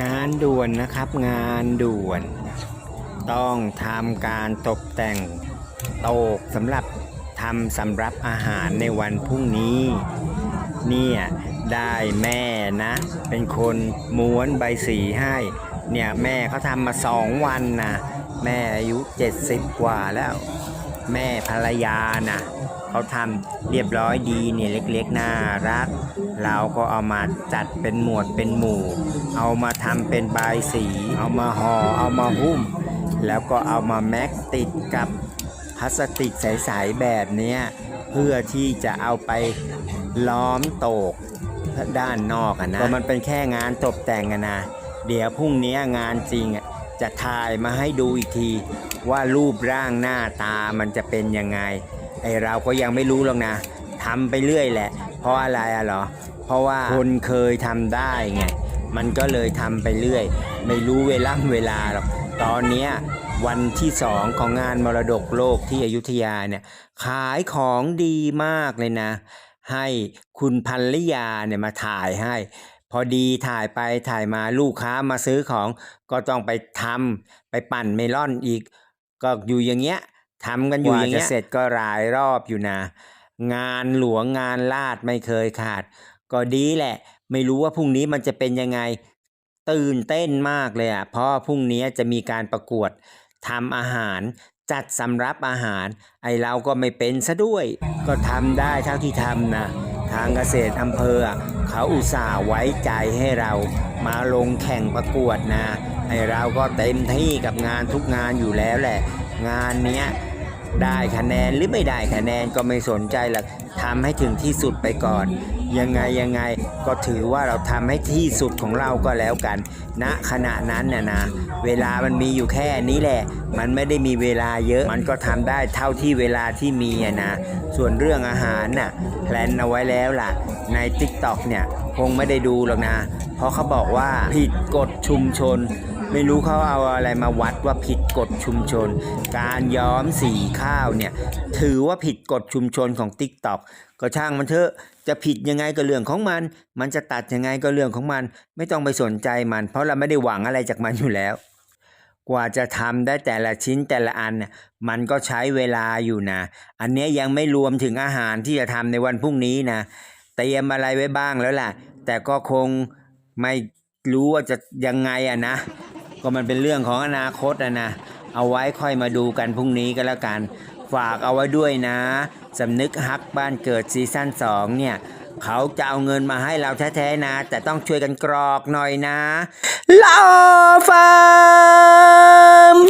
งานด่วนนะครับงานด่วน ต้องทำการตกแต่งโต๊ะสำหรับทำสำรับอาหารในวันพรุ่งนี้ เนี่ยได้แม่นะ เป็นคนม้วนใบสีให้ เนี่ยแม่เขาทำมาสองวันนะแม่อายุ 70 กว่าแล้ว แม่ภรรยานะเขาทำเรียบร้อยดีเนี่ยเล็กๆน่ารัก เราก็เอามาจัดเป็นหมวดเป็นหมู่ เอามาทำเป็นใบายสี เอามาห่อเอามาหุ้ม แล้วก็เอามาแม็กติดกับพลาสติกใสๆแบบนี้เพื่อที่จะเอาไปล้อมโตกด้านนอกอะนะมันเป็นแค่งานตกแต่งอะนะ เดี๋ยวพรุ่งนี้งานจริงจะถ่ายมาให้ดูอีกที ว่ารูปร่างหน้าตามันจะเป็นยังไงไอเราก็ยังไม่รู้หรอกนะทำไปเรื่อยแหละ เพราะอะไรอะเหรอ เพราะว่าคนเคยทำได้ไง มันก็เลยทำไปเรื่อย ไม่รู้เวลาเวลาหรอกตอนเนี้ยวันที่สองของงานมรดกโลกที่อยุธยาเนี่ยขายของดีมากเลยนะ ให้คุณพันลิยาเนี่ยมาถ่ายให้ พอดีถ่ายไปถ่ายมาลูกค้ามาซื้อของ ก็ต้องไปทำไปปั่นเมลอนอีก ก็อยู่อย่างเงี้ยทำกันอยู่อย่างเงี้ยเสร็จก็หลายรอบอยู่นะ งานหลวงงานลาดไม่เคยขาด ก็ดีแหละ ไม่รู้ว่าพรุ่งนี้มันจะเป็นยังไง ตื่นเต้นมากเลยอะเพราะพรุ่งนี้จะมีการประกวดทำอาหารจัดสำรับอาหาร ไอเราก็ไม่เป็นซะด้วย ก็ทำได้เท่าที่ทำนะ ทางเกษตรอำเภอ เขาอุตส่าห์ไว้ใจให้เรามาลงแข่งประกวดนะไอเราก็เต็มที่กับงานทุกงานอยู่แล้วแหละ งานเนี้ยได้คะแนนหรือไม่ได้คะแนนก็ไม่สนใจหรอกทำให้ถึงที่สุดไปก่อน ยังไงยังไงก็ถือว่าเราทำให้ที่สุดของเราก็แล้วกันณขณะนั้นน่ะนะเวลามันมีอยู่แค่นี้แหละ มันไม่ได้มีเวลาเยอะ มันก็ทำได้เท่าที่เวลาที่มีอะนะ ส่วนเรื่องอาหารน่ะแพลนเอาไว้แล้วล่ะ ใน t ิ k t o k เนี่ยคงไม่ได้ดูหรอกนะ เพราะเขาบอกว่าผิดกฎชุมชน ไม่รู้เขาเอาอะไรมาวัดว่าผิดกฎชุมชน การย้อมสีข้าวเนี่ย ถือว่าผิดกฎชุมชนของ t ิ k t o k ก็ช่างมันเถอะจะผิดยังไงก็เรื่องของมัน มันจะตัดยังไงก็เรื่องของมัน ไม่ต้องไปสนใจมัน เพราะเราไม่ได้หวังอะไรจากมันอยู่แล้ว กว่าจะทำได้แต่ละชิ้นแต่ละอันน่ะมันก็ใช้เวลาอยู่นะ อันนี้ยยังไม่รวมถึงอาหารที่จะทำในวันพรุ่งนี้นะเตรียมอะไรไว้บ้างแล้วล่ะ แต่ก็คงไม่รู้ว่าจะยังไงอะนะ ก็มันเป็นเรื่องของอนาคตนะนะ เอาไว้ค่อยมาดูกันพรุ่งนี้ก็แล้วกัน ฝากเอาไว้ด้วยนะ สำนึกฮักบ้านเกิดซีซั่น2 เนี่ย เขาจะเอาเงินมาให้เราแท้ๆนะ แต่ต้องช่วยกันกรอกหน่อยนะลาฟัง